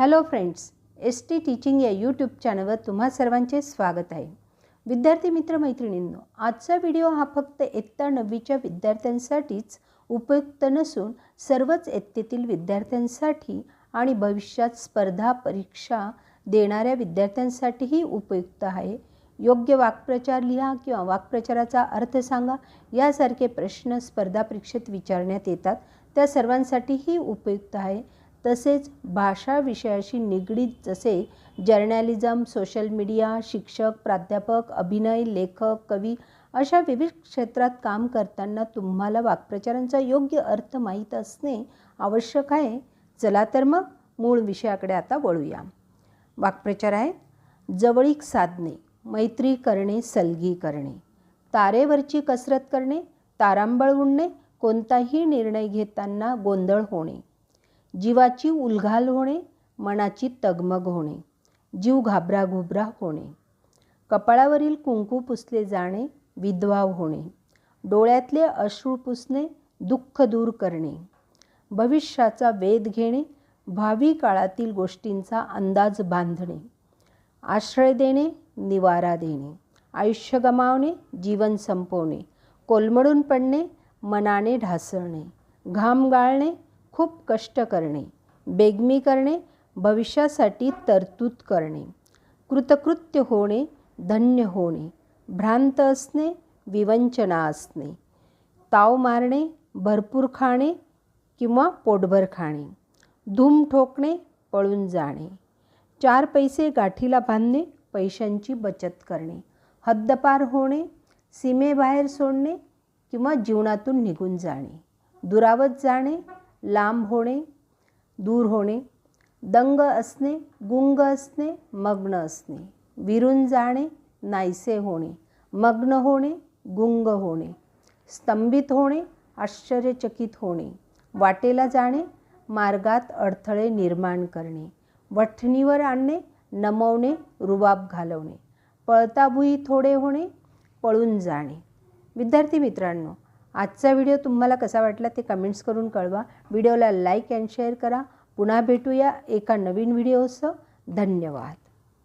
Hello friends S T teaching या YouTube चॅनलवर तुम्हा सर्वांचे स्वागत आहे. विद्यार्थी मित्र मैत्रिणींनो आजचा व्हिडिओ हा फक्त इयत्ता नववीच्या विद्यार्थ्यांसाठीच उपयुक्त नसून सर्वच इयत्तेतील विद्यार्थ्यांसाठी आणि भविष्यात स्पर्धा परीक्षा देणाऱ्या विद्यार्थ्यांसाठीही उपयुक्त आहे. योग्य वाक्प्रचार लिहा किंवा वाक्प्रचाराचा अर्थ सांगा यासारखे प्रश्न स्पर्धा परीक्षेत विचारण्यात येतात. त्या सर्वांसाठीही उपयुक्त आहे. तसेच भाषा विषयाशी निगडीत जसे जर्नॅलिझम सोशल मीडिया शिक्षक प्राध्यापक अभिनय लेखक कवी अशा विविध क्षेत्रात काम करताना तुम्हाला वाक्प्रचारांचा योग्य अर्थ माहीत असणे आवश्यक आहे. चला तर मग मूळ विषयाकडे आता वळूया. वाक्प्रचार आहे जवळीक साधणे मैत्री करणे सलगी करणे. तारेवरची कसरत करणे तारांबळ उडणे कोणताही निर्णय घेताना गोंधळ होणे. जीवाची उलघाल होणे मनाची तगमग होणे जीव घाबराघुबरा होणे. कपाळावरील कुंकू पुसले जाणे विधवा होणे. डोळ्यातले अश्रू पुसणे दुःख दूर करणे. भविष्याचा वेध घेणे भावी काळातील गोष्टींचा अंदाज बांधणे. आश्रय देणे निवारा देणे. आयुष्य गमावणे जीवन संपवणे. कोलमडून पडणे मनाने ढासळणे. घाम गाळणे खूप कष्ट करणे बेगमी करणे भविष्यासाठी तरतूद करणे कृतकृत्य होणे धन्य होणे भ्रांत असणे विवंचना असणे ताव मारणे भरपूर खाणे किंवा पोटभर खाणे धूम ठोकणे पळून जाणे चार पैसे गाठीला बांधणे पैशांची बचत करणे हद्दपार होणे सीमेबाहेर सोडणे किंवा जीवनातून निघून जाणे दुरावत जाणे लांब होणे दूर होणे दंग असणे गुंग असणे मग्न असणे विरून जाणे नाहीसे होणे मग्न होणे गुंग होणे स्तंभित होणे आश्चर्यचकित होणे वाटेला जाणे मार्गात अडथळे निर्माण करणे वठणीवर आणणे नमवणे रुबाब घालवणे पळताभुई थोडे होणे पळून जाणे. विद्यार्थी मित्रांनो आजचा व्हिडिओ तुम्हाला कसा वाटला ते कमेंट्स करून कळवा. व्हिडिओला लाईक अँड शेअर करा. पुन्हा भेटूया एका नवीन व्हिडिओसह. धन्यवाद.